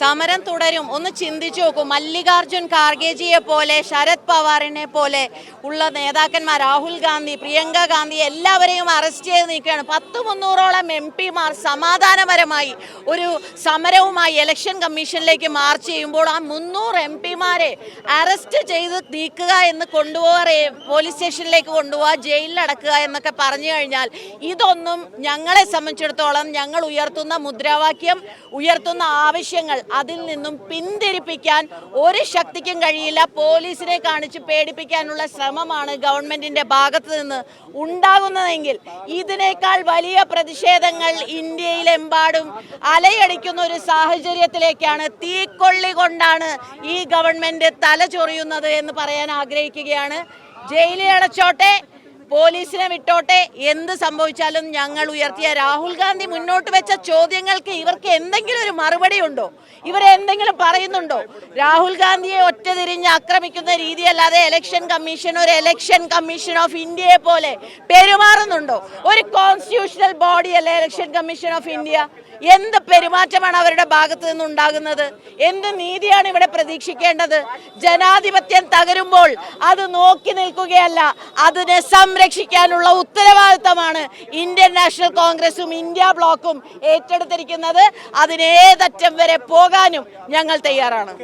സമരം തുടരും. ഒന്ന് ചിന്തിച്ചു നോക്കൂ. മല്ലികാർജുൻ ഖാർഗേജിയെ പോലെ ശരത് പവാറിനെ പോലെ ഉള്ള നേതാക്കന്മാർ രാഹുൽ ഗാന്ധി പ്രിയങ്ക ഗാന്ധി എല്ലാവരെയും അറസ്റ്റ് ചെയ്ത് നിൽക്കുകയാണ്. പത്ത് മുന്നൂറോളം എം പിമാർ സമാധാനപരമായി ഒരു സമരവുമായി ഇലക്ഷൻ കമ്മീഷനിലേക്ക് മാർച്ച് ചെയ്യുമ്പോൾ ആ മുന്നൂറ് എം പിമാരെ അറസ്റ്റ് ചെയ്ത് നീക്കുക എന്ന് കൊണ്ടുപോകാറ് പോലീസ് സ്റ്റേഷനിലേക്ക് കൊണ്ടുപോകുക ജയിലിലടക്കുക എന്നൊക്കെ പറഞ്ഞു കഴിഞ്ഞാൽ ഇതൊന്നും ഞങ്ങളെ സംബന്ധിച്ചിടത്തോളം ഞങ്ങൾ ഉയർത്തുന്ന മുദ്രാവാക്യം ഉയർത്തുന്ന ആവശ്യങ്ങൾ അതിൽ നിന്നും പിന്തിരിപ്പിക്കാൻ ഒരു ശക്തിക്കും കഴിയില്ല. പോലീസിനെ കാണിച്ച് പേടിപ്പിക്കാനുള്ള ശ്രമമാണ് ഗവൺമെന്റിന്റെ ഭാഗത്ത് നിന്ന് ഉണ്ടാകുന്നതെങ്കിൽ ഇതിനേക്കാൾ വലിയ പ്രതിഷേധങ്ങൾ ഇന്ത്യയിലെമ്പാടും അലയടിക്കുന്ന ഒരു സാഹചര്യത്തിലേക്കാണ് തീക്കൊള്ളി കൊണ്ടാണ് ഈ ഗവൺമെന്റ് തലചൊറിയുന്നത് എന്ന് പറയാൻ ആഗ്രഹിക്കുകയാണ്. ജയിലിൽ അടച്ചോട്ടെ. പോലീസിനെ വിട്ടോട്ടെ. എന്ത് സംഭവിച്ചാലും ഞങ്ങൾ ഉയർത്തിയ രാഹുൽ ഗാന്ധി മുന്നോട്ട് വെച്ച ചോദ്യങ്ങൾക്ക് ഇവർക്ക് എന്തെങ്കിലും ഒരു മറുപടി ഉണ്ടോ? ഇവരെന്തെങ്കിലും പറയുന്നുണ്ടോ? രാഹുൽ ഗാന്ധിയെ ഒറ്റ തിരിഞ്ഞ് ആക്രമിക്കുന്ന രീതിയല്ലാതെ ഇലക്ഷൻ കമ്മീഷൻ ഒരു ഇലക്ഷൻ കമ്മീഷൻ ഓഫ് ഇന്ത്യയെ പോലെ പെരുമാറുന്നുണ്ടോ? ഒരു കോൺസ്റ്റിറ്റ്യൂഷണൽ ബോഡിയല്ലേ ഇലക്ഷൻ കമ്മീഷൻ ഓഫ് ഇന്ത്യ എന്ത് പെരുമാറ്റമാണ് അവരുടെ ഭാഗത്ത് നിന്നുണ്ടാകുന്നത്? എന്ത് നീതിയാണ് ഇവിടെ പ്രതീക്ഷിക്കേണ്ടത്? ജനാധിപത്യം തകരുമ്പോൾ അത് നോക്കി നിൽക്കുകയല്ല അതിനെ സംരക്ഷിക്കാനുള്ള ഉത്തരവാദിത്തമാണ് ഇന്ത്യൻ നാഷണൽ കോൺഗ്രസും ഇന്ത്യ ബ്ലോക്കും ഏറ്റെടുത്തിരിക്കുന്നത്. അതിനേതറ്റം വരെ പോകാനും ഞങ്ങൾ തയ്യാറാണ്.